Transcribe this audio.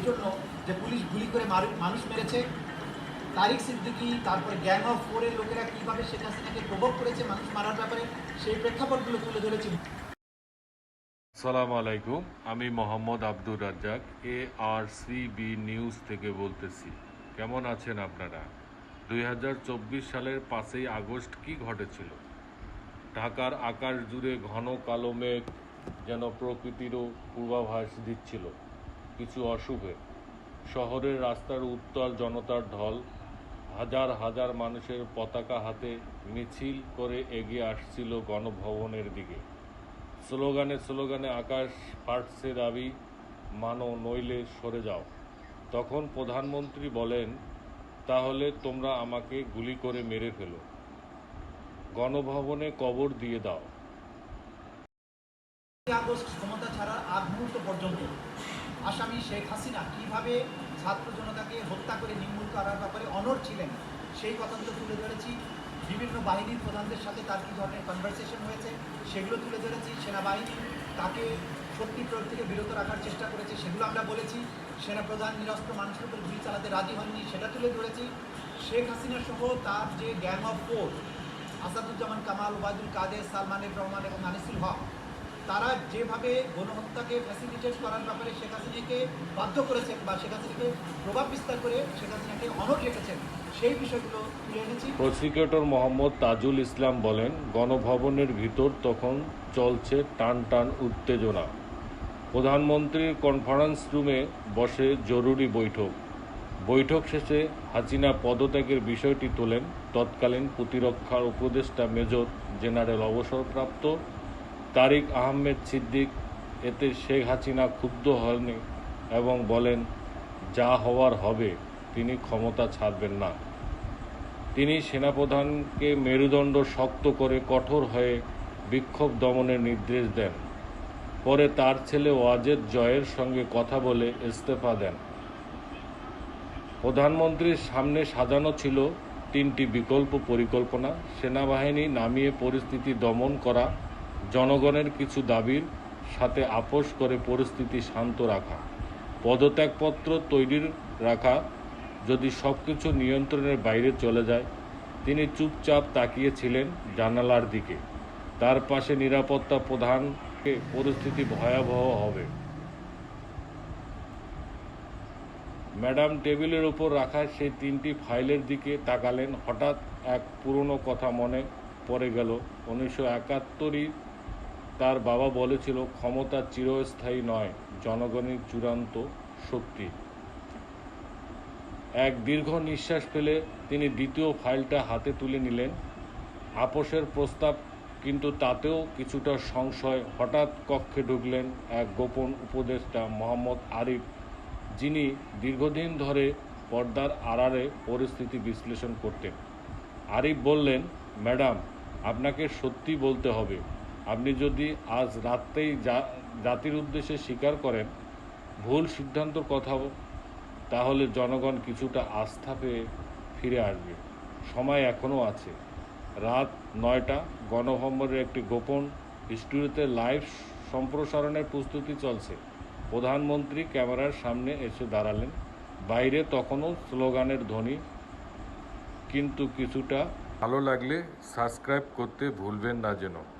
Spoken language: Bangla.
এই জন্য যে পুলিশ গুলি করে মানুষ মেরেছে, তারিক সিদ্দিকি, তারপরে গ্যাং অফ ফোরের লোকেরা কীভাবে শেখ হাসিনাকে প্রভোগ করেছে মানুষ মারার ব্যাপারে, সেই প্রেক্ষাপটগুলো তুলে ধরেছি। সালাম আলাইকুম আমি Mohammad Abdur Razzak, A R C B news থেকে বলতেছি। কেমন আছেন আপনারা? দুই হাজার চব্বিশ সালের পাঁচই আগস্ট কি ঘটেছিল? ঢাকার আকাশ জুড়ে ঘন কালো মেঘ যেন প্রকৃতিরও পূর্বাভাস দিচ্ছিল। কিছু অশুভে শহরের রাস্তার উত্তাল জনতার ঢল, হাজার হাজার মানুষের পতাকা হাতে মিছিল করে এগিয়ে আসছিল গণভবনের দিকে। স্লোগানে স্লোগানে আকাশ ফাটছে দাবি, মানো নইলে সরে যাও। তখন প্রধানমন্ত্রী বলেন, তাহলে তোমরা আমাকে গুলি করে মেরে ফেলো। গণভবনে কবর দিয়ে দাও। ক্ষমতা ছাড়ার আগ মুহূর্ত পর্যন্ত আসামি শেখ হাসিনা কীভাবে ছাত্র জনতাকে হত্যা করে নির্মূল করার ব্যাপারে অনর ছিলেন, সেই কথাগুলো তুলে ধরেছি। বিভিন্ন বাহিনীর প্রধানদের সাথে তার কী ধরনের কনভারসেশন হয়েছে, সেগুলো তুলে ধরেছি। সেনাবাহিনী তাকে শক্তি প্রয়োগ থেকে বিরত রাখার চেষ্টা করেছে, সেগুলো আমরা বলেছি। সেনাপ্রধান নিরস্ত্র মানুষের উপর গুলি চালাতে রাজি হননি, সেটা তুলে ধরেছি। শেখ হাসিনা সহ তার যে gang of four Asaduzzaman Kamal, Obaidul Kader, Salman F Rahman এবং আনিসুল হক তারা যেভাবে গণহত্যাকে ফ্যাসিলিটেট করার ব্যাপারে শেখ হাসিনাকে বাধ্য করেছেন বা শেখ হাসিনাকে প্রভাব বিস্তার করে শেখ হাসিনাকে অনর রেখেছেন প্রসিকিউটর মোহাম্মদ তাজুল ইসলাম বলেন, গণভবনের ভিতর তখন চলছে টান টান উত্তেজনা। প্রধানমন্ত্রীর কনফারেন্স রুমে বসে জরুরি বৈঠক। বৈঠক শেষে হাসিনা পদত্যাগের বিষয়টি তোলেন। তৎকালীন প্রতিরক্ষার উপদেষ্টা মেজর জেনারেল অবসরপ্রাপ্ত তারিক আহমেদ সিদ্দিক, এতে শেখ হাসিনা ক্ষুব্ধ হননি এবং বলেন, যা হওয়ার হবে, তিনি ক্ষমতা ছাড়বেন না। তিনি সেনাপ্রধানকে মেরুদণ্ড শক্ত করে কঠোর হয়ে বিক্ষোভ দমনের নির্দেশ দেন। পরে তার ছেলে ওয়াজেদ জয়ের সঙ্গে কথা বলে ইস্তফা দেন। প্রধানমন্ত্রীর সামনে সাজানো ছিল তিনটি বিকল্প পরিকল্পনা। সেনাবাহিনী নামিয়ে পরিস্থিতি দমন করা জনগণের কিছু দাবির সাথে আপোষ করে পরিস্থিতি শান্ত রাখা, পদত্যাগপত্র তৈরির রাখা যদি সব কিছু নিয়ন্ত্রণের বাইরে চলে যায়, তিনি চুপচাপ তাকিয়েছিলেন জানালার দিকে। তার পাশে নিরাপত্তা প্রধানকে পরিস্থিতি ভয়াবহ হবে। ম্যাডাম টেবিলের উপর রাখা সেই তিনটি ফাইলের দিকে তাকালেন। হঠাৎ এক পুরনো কথা মনে পড়ে গেল। উনিশশো একাত্তরই তার বাবা বলেছিল, ক্ষমতা চিরস্থায়ী নয়, জনগণের চূড়ান্ত শক্তি। এক দীর্ঘ নিঃশ্বাস ফেলে তিনি দ্বিতীয় ফাইলটা হাতে তুলে নিলেন। আপোষের প্রস্তাব, কিন্তু তাতেও কিছুটা সংশয়। হঠাৎ কক্ষে ঢুকলেন এক গোপন উপদেষ্টা মোহাম্মদ আরিফ, যিনি দীর্ঘদিন ধরে পর্দার আড়ালে পরিস্থিতি বিশ্লেষণ করতেন। আরিফ বললেন, ম্যাডাম, আপনাকে সত্যি বলতে হবে। আপনি যদি আজ রাত্রেই জা- জাতির উদ্দেশ্যে স্বীকার করেন, ভুল সিদ্ধান্তর কথা তাহলে জনগণ কিছুটা আস্থা পেয়ে ফিরে আসবে। সময় এখনও আছে। রাত নয়টা, গণভবনের একটি গোপন স্টুডিওতে লাইভ সম্প্রসারণের প্রস্তুতি চলছে। প্রধানমন্ত্রী ক্যামেরার সামনে এসে দাঁড়ালেন। বাইরে তখনও স্লোগানের ধ্বনি, কিন্তু কিছুটা ভালো লাগলে সাবস্ক্রাইব করতে ভুলবেন না যেন।